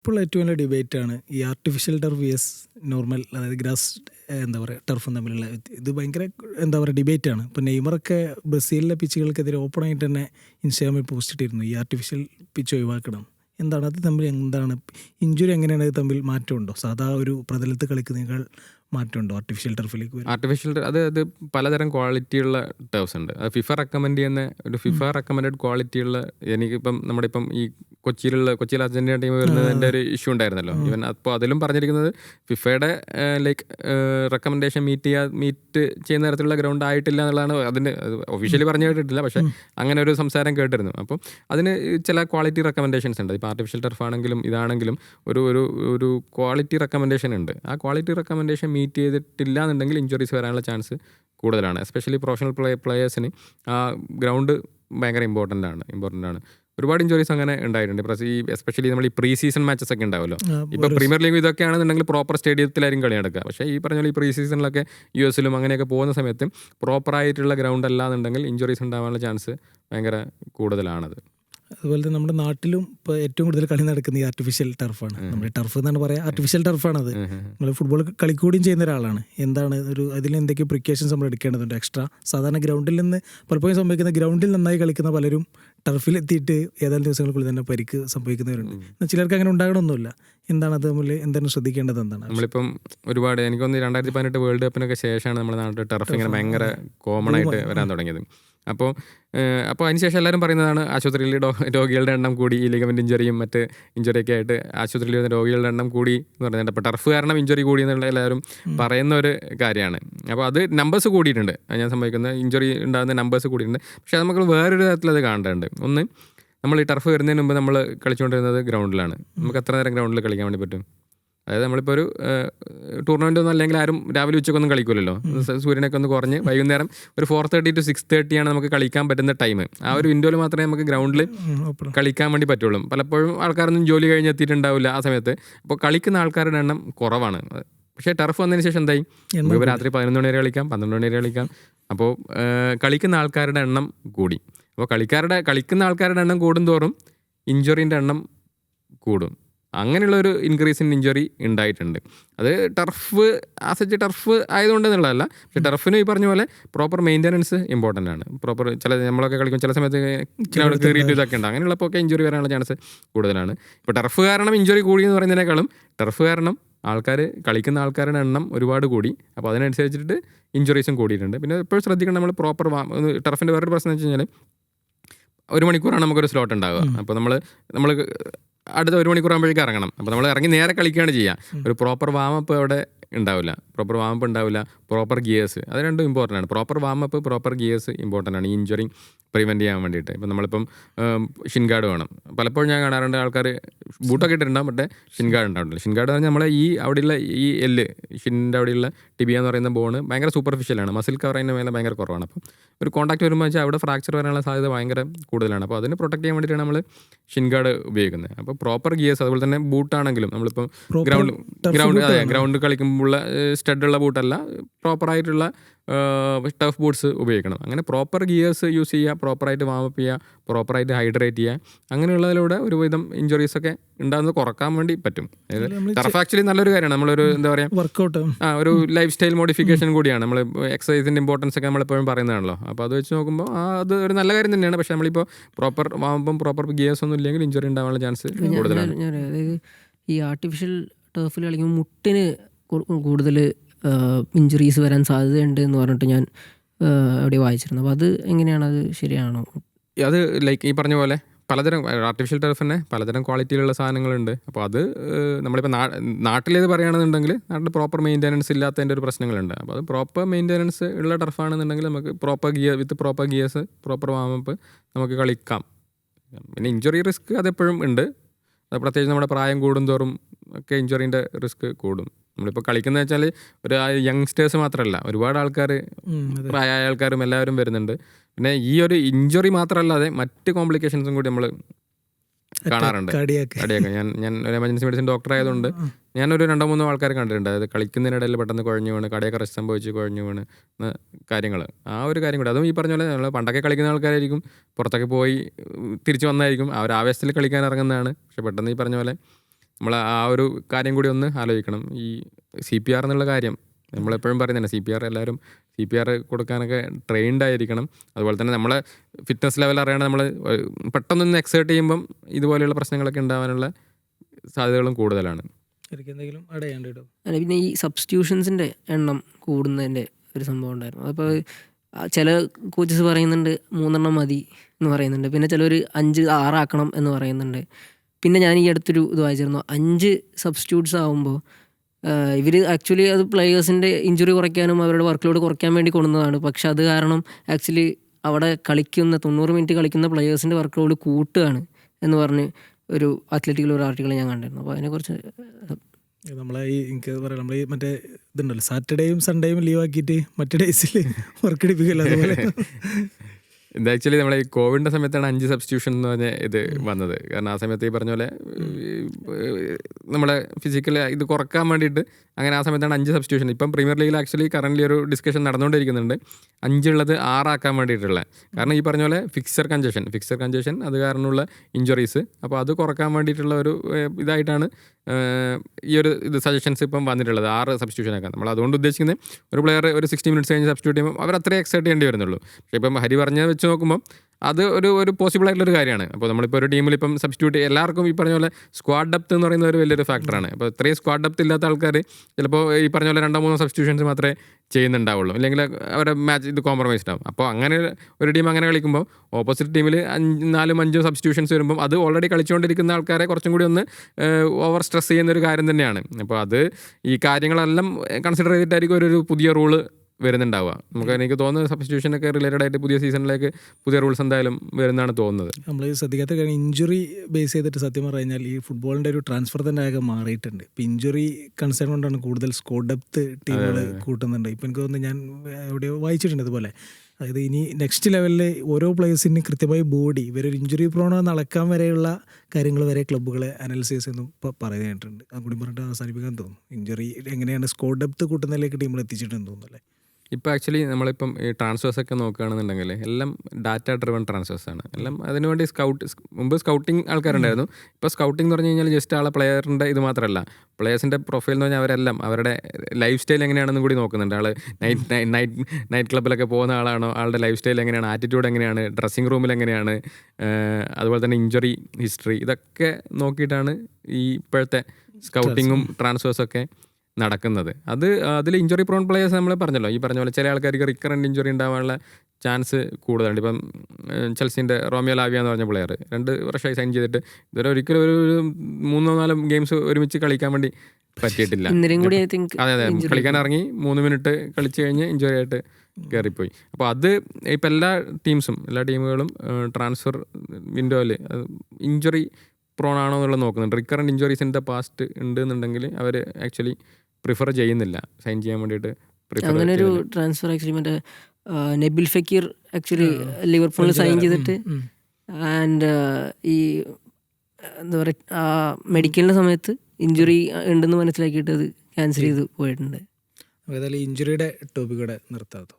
ഇപ്പോൾ ഏറ്റവും വലിയ ഡിബേറ്റാണ് ഈ ആർട്ടിഫിഷ്യൽ ടർഫ് വിയസ് നോർമൽ അതായത് ഗ്രാസ് എന്താ പറയുക ടർഫും തമ്മിലുള്ള ഇത് ഭയങ്കര എന്താ പറയുക ഡിബേറ്റാണ് ഇപ്പോൾ നെയ്മറൊക്കെ ബ്രസീലിലെ പിച്ചുകൾക്കെതിരെ ഓപ്പണായിട്ട് തന്നെ ഇൻസ്റ്റാഗ്രാമിൽ പോസ്റ്റ് ഇട്ടിരുന്നു. ഈ ആർട്ടിഫിഷ്യൽ പിച്ച് ഒഴിവാക്കണം. എന്താണ്? അത് തമ്മിൽ എന്താണ്? ഇഞ്ചുറി എങ്ങനെയാണ്? തമ്മിൽ മാറ്റമുണ്ടോ? സാധാ ഒരു പ്രതലത്ത് കളിക്കുന്നതിനേക്കാൾ മാറ്റമുണ്ടോ? ആർട്ടിഫിഷ്യൽ ടർഫിലേക്ക് വരും ആർട്ടിഫിഷ്യൽ അത് അത് പലതരം ക്വാളിറ്റിയുള്ള ടേഫ്സ് ഉണ്ട്. അത് ഫിഫ റെക്കമെൻഡ് ചെയ്യുന്ന ഒരു ഫിഫ റെക്കമെൻഡഡ് ക്വാളിറ്റിയുള്ള എനിക്കിപ്പം നമ്മുടെ ഇപ്പം ഈ കൊച്ചിയിലുള്ള കൊച്ചിയിൽ അർജന്റീന ടീം വരുന്നതിന്റെ ഒരു ഇഷ്യൂ ഉണ്ടായിരുന്നല്ലോ. ഇവൻ അപ്പോൾ അതിലും പറഞ്ഞിരിക്കുന്നത് ഫിഫയുടെ ലൈക്ക് റെക്കമെൻഡേഷൻ മീറ്റ് ചെയ്യാ മീറ്റ് ചെയ്യുന്ന തരത്തിലുള്ള ഗ്രൗണ്ട് ആയിട്ടില്ല എന്നുള്ളതാണ് അതിന്റെ ഒഫീഷ്യലി പറഞ്ഞു കേട്ടിട്ടില്ല. പക്ഷേ അങ്ങനെ ഒരു സംസാരം കേട്ടിരുന്നു. അപ്പം അതിന് ചില ക്വാളിറ്റി റെക്കമെൻഡേഷൻസ് ഉണ്ട്. ഇപ്പോൾ ആർട്ടിഫിഷ്യൽ ടർഫ് ആണെങ്കിലും ഇതാണെങ്കിലും ഒരു ഒരു ഒരു ക്വാളിറ്റി റെക്കമെൻഡേഷൻ ഉണ്ട്. ആ ക്വാളിറ്റി റെക്കമെൻഡേഷൻ മീറ്റ് ചെയ്തിട്ടില്ല എന്നുണ്ടെങ്കിൽ ഇഞ്ചുറീസ് വരാനുള്ള ചാൻസ് കൂടുതലാണ്. എസ്പെഷ്യലി പ്രൊഫഷണൽ പ്ലേ പ്ലേയേഴ്സിന് ആ ഗ്രൗണ്ട് ഭയങ്കര ഇമ്പോർട്ടന്റ് ആണ് ഇമ്പോർട്ടന്റ് ആണ്. ഒരുപാട് ഇഞ്ചുറീസ് അങ്ങനെ ഉണ്ടായിട്ടുണ്ട്. പ്രസ് ഈ എസ്പെഷ്യലി നമ്മൾ ഈ പ്രീ സീസൺ മാച്ചസ് ഒക്കെ ഉണ്ടാവുമല്ലോ. ഇപ്പോൾ ഇപ്പൊ പ്രീമിയർ ലീഗ് ഇതൊക്കെ ആണെന്നുണ്ടെങ്കിൽ പ്രോപ്പർ സ്റ്റേഡിയത്തിലായിരിക്കും കളി നടക്കുക. പക്ഷേ ഈ പറഞ്ഞ പോലെ ഈ പ്രീ സീസണിലൊക്കെ യു എസിലും അങ്ങനെയൊക്കെ പോകുന്ന സമയത്ത് പ്രോപ്പർ ആയിട്ടുള്ള ഗ്രൗണ്ട് അല്ല എന്നുണ്ടെങ്കിൽ ഇഞ്ചുറീസ് ഉണ്ടാവാനുള്ള ചാൻസ് ഭയങ്കര കൂടുതലാണത്. അതുപോലെ തന്നെ നമ്മുടെ നാട്ടിലും ഇപ്പോൾ ഏറ്റവും കൂടുതൽ കളി നടക്കുന്ന ഈ ആർട്ടിഫിഷ്യൽ ടർഫാണ് നമ്മുടെ ടർഫ് എന്നാണ് പറയാ ആർട്ടിഫിഷ്യൽ ടർഫാണ് അത് നമ്മൾ ഫുട്ബോൾ കളിക്കൂടിയും ചെയ്യുന്ന ഒരാളാണ്. എന്താണ് ഒരു അതിൽ എന്തൊക്കെ പ്രിക്കോഷൻസ് നമ്മൾ എടുക്കേണ്ടതുണ്ട്? എക്സ്ട്രാ സാധാരണ ഗ്രൗണ്ടിൽ നിന്ന് പലപ്പോഴും സംഭവിക്കുന്ന ഗ്രൗണ്ടിൽ നന്നായി കളിക്കുന്ന പലരും ടർഫിൽ എത്തിയിട്ട് ഏതാനും ദിവസങ്ങൾക്കുള്ളിൽ തന്നെ പരിക്ക് സംഭവിക്കുന്നവരുണ്ട്. ചിലർക്ക് അങ്ങനെ ഉണ്ടാകണമൊന്നുമില്ല. എന്താണ് അത് നമ്മൾ എന്താണ് ശ്രദ്ധിക്കേണ്ടത് എന്താണ്? നമ്മളിപ്പം ഒരുപാട് എനിക്കൊന്ന് രണ്ടായിരത്തി പതിനെട്ട് വേൾഡ് കപ്പിനൊക്കെ ശേഷമാണ് നമ്മുടെ നാട്ടിൽ ടർഫ് ഇങ്ങനെ ഭയങ്കര കോമൺ ആയിട്ട് വരാൻ തുടങ്ങിയത്. അപ്പോൾ അപ്പോൾ അതിനുശേഷം എല്ലാവരും പറയുന്നതാണ് ആശുപത്രിയിൽ രോഗികളുടെ എണ്ണം കൂടി ഈ ലിഗമെന്റ് ഇഞ്ചറിയും മറ്റ് ഇഞ്ചറിയൊക്കെ ആയിട്ട് ആശുപത്രിയിൽ വരുന്ന രോഗികളുടെ എണ്ണം കൂടി എന്ന് പറഞ്ഞിട്ട് അപ്പോൾ ടർഫ് കാരണം ഇഞ്ചറി കൂടി എന്നുള്ള എല്ലാവരും പറയുന്ന ഒരു കാര്യമാണ്. അപ്പോൾ അത് നമ്പേഴ്സ് കൂടിയിട്ടുണ്ട്. ഞാൻ സംഭവിക്കുന്ന ഇഞ്ചറി ഉണ്ടാകുന്ന നമ്പേഴ്സ് കൂടിയിട്ടുണ്ട്. പക്ഷേ അത് നമുക്ക് വേറൊരു തരത്തിൽ അത് കാണേണ്ടതുണ്ട്. ഒന്ന് നമ്മൾ ഈ ടർഫ് വരുന്നതിന് മുമ്പ് നമ്മൾ കളിച്ചുകൊണ്ടിരുന്നത് ഗ്രൗണ്ടിലാണ് നമുക്ക് എത്ര നേരം ഗ്രൗണ്ടിൽ കളിക്കാൻ വേണ്ടി പറ്റും? അതായത് നമ്മളിപ്പോൾ ഒരു ടൂർണമെന്റ് ഒന്നും അല്ലെങ്കിൽ ആരും രാവിലെ ഉച്ചക്കൊന്നും കളിക്കില്ലല്ലോ സൂര്യനൊക്കെ ഒന്ന് കുറഞ്ഞ് വൈകുന്നേരം ഒരു ഫോർ തേർട്ടി ടു സിക്സ് തേർട്ടിയാണ് നമുക്ക് കളിക്കാൻ പറ്റുന്ന ടൈം ആ ഒരു വിൻഡോയിൽ മാത്രമേ നമുക്ക് ഗ്രൗണ്ടിൽ കളിക്കാൻ വേണ്ടി പറ്റുള്ളൂ. പലപ്പോഴും ആൾക്കാരൊന്നും ജോലി കഴിഞ്ഞ് എത്തിയിട്ടുണ്ടാവില്ല ആ സമയത്ത്. അപ്പോൾ കളിക്കുന്ന ആൾക്കാരുടെ എണ്ണം കുറവാണ്. പക്ഷേ ടർഫ് വന്നതിന് ശേഷം എന്തായി? നമുക്ക് രാത്രി പതിനൊന്ന് മണി വരെ കളിക്കാം പന്ത്രണ്ട് മണി വരെ കളിക്കാം. അപ്പോൾ കളിക്കുന്ന ആൾക്കാരുടെ എണ്ണം കൂടി. അപ്പോൾ കളിക്കാരുടെ കളിക്കുന്ന ആൾക്കാരുടെ എണ്ണം കൂടുന്തോറും ഇഞ്ചുറീന്റെ എണ്ണം കൂടും. അങ്ങനെയുള്ള ഒരു ഇൻക്രീസ് ഇൻ ഇഞ്ചുറി ഉണ്ടായിട്ടുണ്ട്. അത് ടർഫ് ആസച്ച് ടർഫ് ആയതുകൊണ്ട് എന്നുള്ളതല്ല. പക്ഷെ ടർഫിന് ഈ പറഞ്ഞ പോലെ പ്രോപ്പർ മെയിന്റനൻസ് ഇമ്പോർട്ടന്റ് ആണ്. പ്രോപ്പർ ചില നമ്മളൊക്കെ കളിക്കും ചില സമയത്ത് കയറിയിട്ട് ഇതൊക്കെ ഉണ്ട്. അങ്ങനെയുള്ളപ്പോൾ ഒക്കെ ഇഞ്ചുറി വരാനുള്ള ചാൻസ് കൂടുതലാണ്. ഇപ്പോൾ ടർഫ് കാരണം ഇഞ്ചുറി കൂടി എന്ന് പറയുന്നതിനേക്കാളും ടർഫ് കാരണം ആൾക്കാർ കളിക്കുന്ന ആൾക്കാരുടെ എണ്ണം ഒരുപാട് കൂടി. അപ്പോൾ അതിനനുസരിച്ചിട്ട് ഇഞ്ചുറീസും കൂടിയിട്ടുണ്ട്. പിന്നെ എപ്പോഴും ശ്രദ്ധിക്കണം നമ്മൾ പ്രോപ്പർ ടർഫിന്റെ വേറൊരു പ്രശ്നം എന്ന് വെച്ച് കഴിഞ്ഞാൽ ഒരു മണിക്കൂറാണ് നമുക്കൊരു സ്ലോട്ട് ഉണ്ടാവുക. അപ്പോൾ നമ്മൾ നമ്മൾ അടുത്ത ഒരു മണിക്കൂർ ആകുമ്പോഴേക്കും ഇറങ്ങണം. അപ്പോൾ നമ്മൾ ഇറങ്ങി നേരെ കളിക്കുകയാണ് ചെയ്യുക ഒരു പ്രോപ്പർ വാമപ്പ് അവിടെ ഉണ്ടാവില്ല. പ്രോപ്പർ വാമപ്പ് ഉണ്ടാവില്ല. പ്രോപ്പർ ഗിയേഴ്സ് അത് രണ്ടും ഇമ്പോർട്ടന്റ് ആണ്. Proper warm up proper gears important ആണ്. ഈ ഇഞ്ചുറി പ്രിവെന്റ് ചെയ്യാൻ വേണ്ടിയിട്ട്. ഇപ്പം നമ്മളിപ്പം ഷിൻഗാർഡ് വേണം. പലപ്പോഴും ഞാൻ കാണാറുണ്ട് ആൾക്കാർ ബൂട്ടൊക്കെ ഇട്ടിട്ടുണ്ടാവും പക്ഷേ ഷിൻഗാർഡ് ഉണ്ടാവില്ല ഷിൻഗാർഡ് ഗാർഡ് പറഞ്ഞാൽ നമ്മളെ ഈ അവിടെയുള്ള ഈ എല്ല് ഷിന്റെ അവിടെയുള്ള ടിബിയ എന്ന് പറയുന്ന ബോണ് ഭയങ്കര സൂപ്പർഫിഷ്യലാണ് മസിൽ കവർ അതിന്റെ മേലെ ഭയങ്കര കുറവാണ്. അപ്പം ഒരു കോൺടാക്ട് വരുമ്പോൾ വെച്ചാൽ അവിടെ ഫ്രാക്ചർ വരാനുള്ള സാധ്യത ഭയങ്കര കൂടുതലാണ്. അപ്പോൾ അതിനെ പ്രൊട്ടക്ട് ചെയ്യാൻ വേണ്ടിയിട്ടാണ് നമ്മൾ ഷിൻഗാർഡ് ഉപയോഗിക്കുന്നത്. അപ്പോൾ പ്രോപ്പർ ഗിയേഴ്സ് അതുപോലെ തന്നെ ബൂട്ടാണെങ്കിലും നമ്മളിപ്പം ഗ്രൗണ്ട് ഗ്രൗണ്ട് അതെ ഗ്രൗണ്ട് ഗ്രൗണ്ട് കളിക്കുമ്പോഴുള്ള സ്റ്റഡുള്ള ബൂട്ടല്ല പ്രോപ്പറായിട്ടുള്ള ടഫ് ബൂട്ട്സ് ഉപയോഗിക്കണം. അങ്ങനെ പ്രോപ്പർ ഗിയേഴ്സ് യൂസ് ചെയ്യുക പ്രോപ്പറായിട്ട് വാമപ്പ് ചെയ്യുക പ്രോപ്പറായിട്ട് ഹൈഡ്രേറ്റ് ചെയ്യുക അങ്ങനെയുള്ളതിലൂടെ ഒരുവിധം ഇഞ്ചുറീസ് ഒക്കെ ഉണ്ടാകുന്നത് കുറയ്ക്കാൻ വേണ്ടി പറ്റും. ടർഫ് ആക്ച്വലി നല്ലൊരു കാര്യമാണ്. നമ്മളൊരു എന്താ പറയുക വർക്ക്ഔട്ട് ആ ഒരു ലൈഫ് സ്റ്റൈൽ മോഡിഫിക്കേഷൻ കൂടിയാണ്. നമ്മൾ എക്സസൈസിന്റെ ഇമ്പോർട്ടൻസ് ഒക്കെ നമ്മളെപ്പോഴും പറയുന്നതാണല്ലോ. അപ്പോൾ അത് വെച്ച് നോക്കുമ്പോൾ ആ അത് ഒരു നല്ല കാര്യം തന്നെയാണ്. പക്ഷേ നമ്മളിപ്പോൾ പ്രോപ്പർ വാമപ്പം പ്രോപ്പർ ഗിയേഴ്സ് ഒന്നും ഇല്ലെങ്കിൽ ഇഞ്ചുറി ഉണ്ടാവാനുള്ള ചാൻസ് കൂടുതലാണ്. അതായത് ഈ ആർട്ടിഫിഷ്യൽ ടർഫിൽ കളിക്കുമ്പോൾ മുട്ടിന് കൂടുതൽ ഇഞ്ചുറീസ് വരാൻ സാധ്യതയുണ്ട് എന്ന് പറഞ്ഞിട്ട് ഞാൻ അവിടെ വായിച്ചിരുന്നു. അപ്പോൾ അത് എങ്ങനെയാണ്? അത് ശരിയാണോ? അത് ലൈക്ക് ഈ പറഞ്ഞ പോലെ പലതരം ആർട്ടിഫിഷ്യൽ ടർഫ് പലതരം ക്വാളിറ്റിയിലുള്ള സാധനങ്ങളുണ്ട്. അപ്പോൾ അത് നമ്മളിപ്പോൾ നാ നാട്ടിലേത് പറയുകയാണെന്നുണ്ടെങ്കിൽ നാട്ടിൽ പ്രോപ്പർ മെയിന്റനൻസ് ഇല്ലാത്തതിന്റെ ഒരു പ്രശ്നങ്ങളുണ്ട്. അപ്പോൾ അത് പ്രോപ്പർ മെയിന്റനൻസ് ഉള്ള ടർഫാണെന്നുണ്ടെങ്കിൽ നമുക്ക് proper gear with proper gears proper warm up നമുക്ക് കളിക്കാം. പിന്നെ ഇഞ്ചുറി റിസ്ക് അതെപ്പോഴും ഉണ്ട്. പ്രത്യേകിച്ച് നമ്മുടെ പ്രായം കൂടുന്തോറും ഒക്കെ ഇഞ്ചുറീന്റെ റിസ്ക് കൂടും. നമ്മളിപ്പോൾ കളിക്കുന്നത് വെച്ചാൽ ഒരു യങ്സ്റ്റേഴ്സ് മാത്രമല്ല ഒരുപാട് ആൾക്കാർ പ്രായമായ ആൾക്കാരും എല്ലാവരും വരുന്നുണ്ട്. പിന്നെ ഈ ഒരു ഇഞ്ചുറി മാത്രമല്ലാതെ മറ്റ് കോംപ്ലിക്കേഷൻസും കൂടി നമ്മൾ കാണാറുണ്ട്. കടിയാക്കും. ഞാൻ ഞാൻ ഒരു എമർജൻസി മെഡിസിൻ ഡോക്ടർ ആയതുകൊണ്ട് ഞാനൊരു രണ്ടോ മൂന്നോ ആൾക്കാരെ കണ്ടിട്ടുണ്ട്. അതായത് കളിക്കുന്നതിനിടയിൽ പെട്ടെന്ന് കുഴഞ്ഞു വീണ് കടയൊക്കെ റെസ്റ്റ് സംഭവിച്ച് കുഴഞ്ഞു വീണ് കാര്യങ്ങൾ ആ ഒരു കാര്യം കൂടി. അതും ഈ പറഞ്ഞ പോലെ നമ്മൾ പണ്ടൊക്കെ കളിക്കുന്ന ആൾക്കാരായിരിക്കും പുറത്തൊക്കെ പോയി തിരിച്ചു വന്നായിരിക്കും. അവർ ഒരു ആവേശത്തിൽ കളിക്കാൻ ഇറങ്ങുന്നതാണ്. പക്ഷെ പെട്ടെന്ന് ഈ പറഞ്ഞ പോലെ നമ്മൾ ആ ഒരു കാര്യം കൂടി ഒന്ന് ആലോചിക്കണം. ഈ സി പി ആർ എന്നുള്ള കാര്യം നമ്മളെപ്പോഴും പറയുന്നുണ്ട് സി പി ആർ എല്ലാവരും സി പി ആർ കൊടുക്കാനൊക്കെ ട്രെയിൻഡ് ആയിരിക്കണം. അതുപോലെ തന്നെ നമ്മളെ ഫിറ്റ്നസ് ലെവൽ അറിയണം നമ്മൾ പെട്ടെന്നൊന്ന് എക്സേർട്ട് ചെയ്യുമ്പം ഇതുപോലെയുള്ള പ്രശ്നങ്ങളൊക്കെ ഉണ്ടാവാനുള്ള സാധ്യതകളും കൂടുതലാണ്. പിന്നെ ഈ സബ്സ്റ്റിറ്റ്യൂഷൻസിന്റെ എണ്ണം കൂടുന്നതിന്റെ ഒരു സംഭവം ഉണ്ടായിരുന്നു. അപ്പോൾ ചില കോച്ചസ് പറയുന്നുണ്ട് മൂന്നെണ്ണം മതി എന്ന് പറയുന്നുണ്ട്. പിന്നെ ചിലർ അഞ്ച് ആറാക്കണം എന്ന് പറയുന്നുണ്ട്. പിന്നെ ഞാൻ ഈ അടുത്തൊരു ഇത് വായിച്ചിരുന്നു. അഞ്ച് സബ്സ്റ്റിറ്റ്യൂട്ട്സ് ആകുമ്പോൾ ഇവർ ആക്ച്വലി അത് പ്ലെയേഴ്സിന്റെ ഇഞ്ചുറി കുറയ്ക്കാനും അവരുടെ വർക്ക് ലോഡ് കുറയ്ക്കാൻ വേണ്ടി കൊണ്ടുവന്നതാണ്. പക്ഷെ അത് കാരണം ആക്ച്വലി അവിടെ കളിക്കുന്ന തൊണ്ണൂറ് മിനിറ്റ് കളിക്കുന്ന പ്ലെയേഴ്സിന്റെ വർക്ക് ലോഡ് കൂട്ടുകയാണ് എന്ന് പറഞ്ഞ് ഒരു അത്ലറ്റിക്കിൽ ഒരു ആർട്ടിക്കിൾ ഞാൻ കണ്ടിരുന്നു. അപ്പോൾ അതിനെക്കുറിച്ച് നമ്മളെ ഈ എനിക്ക് പറയാം നമ്മൾ ഈ മറ്റേ ഇതുണ്ടല്ലോ സാറ്റർഡേയും സൺഡേയും ലീവ് ആക്കിയിട്ട് മറ്റു ഡേയ്സിൽ വർക്ക് എടുപ്പിക്കില്ല അതുപോലെ. ഇത് ആക്ച്വലി നമ്മളെ ഈ കോവിഡിന്റെ സമയത്താണ് അഞ്ച് സബ്സ്റ്റിറ്റ്യൂഷൻ എന്ന് പറഞ്ഞ ഇത് വന്നത്. കാരണം ആ സമയത്ത് ഈ പറഞ്ഞ പോലെ നമ്മളെ ഫിസിക്കൽ ഇത് കുറയ്ക്കാൻ വേണ്ടിയിട്ട് അങ്ങനെ ആ സമയത്താണ് അഞ്ച് സബ്സ്റ്റിറ്റ്യൂഷൻ ഇപ്പം പ്രീമിയർ ലീഗിൽ ആക്ച്വലി കറന്റ് ഒരു ഡിസ്കഷൻ നടന്നുകൊണ്ടിരിക്കുന്നുണ്ട്. അഞ്ചുള്ളത് ആറാക്കാൻ വേണ്ടിയിട്ടുള്ള. കാരണം ഈ പറഞ്ഞ പോലെ ഫിക്സർ കഞ്ചഷൻ ഫിക്സർ കഞ്ചഷൻ അത് കാരണമുള്ള ഇഞ്ചുറീസ് അപ്പോൾ അത് കുറയ്ക്കാൻ വേണ്ടിയിട്ടുള്ള ഒരു ഇതായിട്ടാണ് ഈ ഒരു ഇത് സജഷൻസ് ഇപ്പം വന്നിട്ടുള്ളത് ആറ് സബ്സ്റ്റിറ്റ്യൂഷൻ ആക്കാൻ നമ്മൾ അതുകൊണ്ട് ഉദ്ദേശിക്കുന്നത് ഒരു പ്ലെയർ ഒരു സിക്സ്റ്റി മിനിറ്റ്സ് കഴിഞ്ഞ് സബ്സ്റ്റിറ്റ്യൂട്ട് ചെയ്യുമ്പോൾ അവർ അത്രയും എക്സൈറ്റ് ചെയ്യേണ്ടി വരുന്നുള്ളൂ. പക്ഷേ ഇപ്പം ഹരി പറഞ്ഞത് വെച്ച് നോക്കുമ്പോൾ അത് ഒരു ഒരു പോസിബിൾ ആയിട്ടുള്ള ഒരു കാര്യമാണ്. അപ്പോൾ നമ്മളിപ്പോൾ ഒരു ടീമിൽ ഇപ്പം സബ്സ്റ്റിറ്റ്യൂട്ട് എല്ലാവർക്കും ഈ പറഞ്ഞ പോലെ സ്ക്വാഡ് ഡെപ്ത് എന്ന് പറയുന്ന ഒരു വലിയൊരു ഫാക്ടറാണ് അപ്പോൾ ഇത്രയും സ്ക്വാഡ് ഡെപ്ത് ഇല്ലാത്ത ആൾക്കാർ ചിലപ്പോൾ ഈ പറഞ്ഞ പോലെ രണ്ടോ മൂന്നോ സബ്സ്റ്റിറ്റ്യൂഷൻസ് മാത്രമേ ചെയ്യുന്നുണ്ടാവുള്ളൂ. അല്ലെങ്കിൽ അവരുടെ മാച്ച് ഇത് കോംപ്രമൈസ്ഡ് ആവും. അപ്പോൾ അങ്ങനെ ഒരു ടീം അങ്ങനെ കളിക്കുമ്പോൾ ഓപ്പോസിറ്റ് ടീമിൽ അഞ്ച് നാലും അഞ്ചും സബ്സ്റ്റിറ്റ്യൂഷൻസ് വരുമ്പോൾ അത് ഓൾറെഡി കളിച്ചുകൊണ്ടിരിക്കുന്ന ആൾക്കാരെ കുറച്ചും കൂടി ഒന്ന് ഓവർ സ്ട്രെസ് ചെയ്യുന്ന ഒരു കാര്യം തന്നെയാണ്. അപ്പോൾ അത് ഈ കാര്യങ്ങളെല്ലാം കൺസിഡർ ചെയ്തിട്ടായിരിക്കും ഒരു ഒരു പുതിയ റൂൾ വരുന്നുണ്ടാവുക. നമുക്ക് എനിക്ക് തോന്നുന്നത് സബ്സ്റ്റിറ്റ്യൂഷനൊക്കെ റിലേറ്റഡ് ആയിട്ട് പുതിയ സീസണിലേക്ക് പുതിയ റൂൾസ് എന്തായാലും വരുന്നതാണ് തോന്നുന്നത്. നമ്മൾ ശ്രദ്ധിക്കാത്ത കാര്യം ഇഞ്ചുറി ബേസ് ചെയ്തിട്ട് സത്യം പറഞ്ഞു കഴിഞ്ഞാൽ ഈ ഫുട്ബോളിന്റെ ഒരു ട്രാൻസ്ഫർ തന്നെ ആകെ മാറിയിട്ടുണ്ട്. ഇപ്പം ഇഞ്ചുറി കൺസേൺ കൊണ്ടാണ് കൂടുതൽ സ്കോർ ഡെപ്ത് ടീമുകൾ കൂട്ടുന്നുണ്ട്. ഇപ്പം എനിക്ക് തോന്നുന്നു ഞാൻ എവിടെ വായിച്ചിട്ടുണ്ട് ഇതുപോലെ. അതായത് ഇനി നെക്സ്റ്റ് ലെവലിൽ ഓരോ പ്ലേയേഴ്സിനും കൃത്യമായി ബോഡി ഇവരൊരു ഇഞ്ചുറി പ്രോണോ നടക്കാൻ വരെയുള്ള കാര്യങ്ങൾ വരെ ക്ലബ്ബുകളെ അനാലിസിസ് എന്നും ഇപ്പോൾ പറയുന്നുണ്ട് അതുകൂടി പറഞ്ഞിട്ട് അവസാനിപ്പിക്കാൻ തോന്നുന്നു. ഇഞ്ചുറി എങ്ങനെയാണ് സ്കോർ ഡെപ്ത് കൂട്ടുന്നതിലേക്ക് ടീമിൽ എത്തിച്ചിട്ടുണ്ടെന്ന് തോന്നുന്നു അല്ലേ? ഇപ്പോൾ ആക്ച്വലി നമ്മളിപ്പം ഈ ട്രാൻസ്ഫേഴ്സ് ഒക്കെ നോക്കുകയാണെന്നുണ്ടെങ്കിൽ എല്ലാം ഡാറ്റ ഡ്രിവൺ ട്രാൻസ്ഫേഴ്സ് ആണ്. എല്ലാം അതിനുവേണ്ടി സ്കൗട്ട് മുമ്പ് സ്കൗട്ടിങ് ആൾക്കാരുണ്ടായിരുന്നു. ഇപ്പോൾ സ്കൗട്ടിംഗ് എന്ന് പറഞ്ഞു കഴിഞ്ഞാൽ ജസ്റ്റ് ആളെ പ്ലെയറിന്റെ ഇത് മാത്രമല്ല പ്ലെയേഴ്സിന്റെ പ്രൊഫൈൽ എന്ന് പറഞ്ഞാൽ അവരെല്ലാം. അവരുടെ ലൈഫ് സ്റ്റൈൽ എങ്ങനെയാണെന്നും കൂടി നോക്കുന്നുണ്ട്. ആൾ നൈറ്റ് നൈറ്റ് നൈറ്റ് ക്ലബ്ബിലൊക്കെ പോകുന്ന ആളാണോ? ആളുടെ ലൈഫ് സ്റ്റൈൽ എങ്ങനെയാണ്? ആറ്റിറ്റ്യൂഡ് എങ്ങനെയാണ്? ഡ്രസ്സിങ് റൂമിൽ എങ്ങനെയാണ്? അതുപോലെ തന്നെ ഇഞ്ചുറി ഹിസ്റ്ററി ഇതൊക്കെ നോക്കിയിട്ടാണ് ഈ ഇപ്പോഴത്തെ സ്കൗട്ടിങ്ങും ട്രാൻസ്ഫേഴ്സൊക്കെ നടക്കുന്നത്. അത് അതിൽ ഇഞ്ചുറി പ്രോൺ പ്ലേയേഴ്സ് നമ്മൾ പറഞ്ഞല്ലോ. ഈ പറഞ്ഞ പോലെ ചില ആൾക്കാർക്ക് റിക്കറന്റ് ഇഞ്ചുറി ഉണ്ടാവാനുള്ള ചാൻസ് കൂടുതലുണ്ട്. ഇപ്പം ചെൽസിന്റെ റോമിയോ ലാവിയ എന്ന് പറഞ്ഞ പ്ലെയർ രണ്ട് വർഷമായി സൈൻ ചെയ്തിട്ട് ഇതുവരെ ഒരിക്കലും ഒരു മൂന്നോ നാലോ ഗെയിംസ് ഒരുമിച്ച് കളിക്കാൻ വേണ്ടി പറ്റിയിട്ടില്ല. അതെ അതെ. കളിക്കാൻ ഇറങ്ങി മൂന്ന് മിനിറ്റ് കളിച്ച് കഴിഞ്ഞ് ഇഞ്ചുറി ആയിട്ട് കയറിപ്പോയി അപ്പോൾ അത് ഇപ്പം എല്ലാ ടീംസും എല്ലാ ടീമുകളും ട്രാൻസ്ഫർ വിൻഡോയിൽ ഇഞ്ചുറി പ്രോൺ ആണോ എന്നുള്ളത് നോക്കുന്നുണ്ട്. Recurrent injuries in the past ഉണ്ട് എന്നുണ്ടെങ്കിൽ അവർ ആക്ച്വലി പ്രിഫർ ചെയ്യുന്നില്ല. സൈൻ ചെയ്യാൻ വേണ്ടിയിട്ട് അങ്ങനെ ഒരു ട്രാൻസ്ഫർ ആക്ച്വലി മറ്റേ നെബിൽ ഫക്കീർ ആക്ച്വലി ലിവർപൂളിൽ സൈൻ ചെയ്തിട്ട് ആൻഡ് ഈ എന്താ പറയുക മെഡിക്കലിന്റെ സമയത്ത് ഇഞ്ചുറി ഉണ്ടെന്ന് മനസ്സിലാക്കിയിട്ട് അത് ക്യാൻസൽ ചെയ്ത് പോയിട്ടുണ്ട്. ഏതായാലും ഇഞ്ചുറിയുടെ ടോപ്പിക്കൂടെ നിർത്താത്തോ